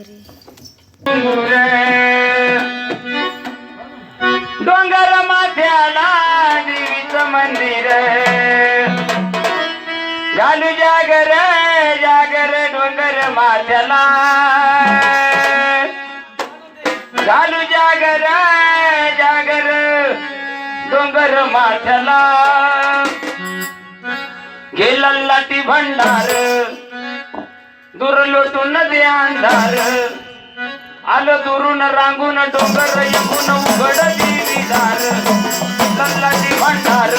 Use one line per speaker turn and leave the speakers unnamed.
करी डोंगर माथ्याला देवीचं मंदिर. घालू जागर जागर डोंगर माथ्याला. घालू जागर जागर डोंगर माथ्याला. गेला ती भंडार. दूर लोटून दे अंधार आलं दुरून रांगून डोंगर एकूण उघड दिली दार भांडार.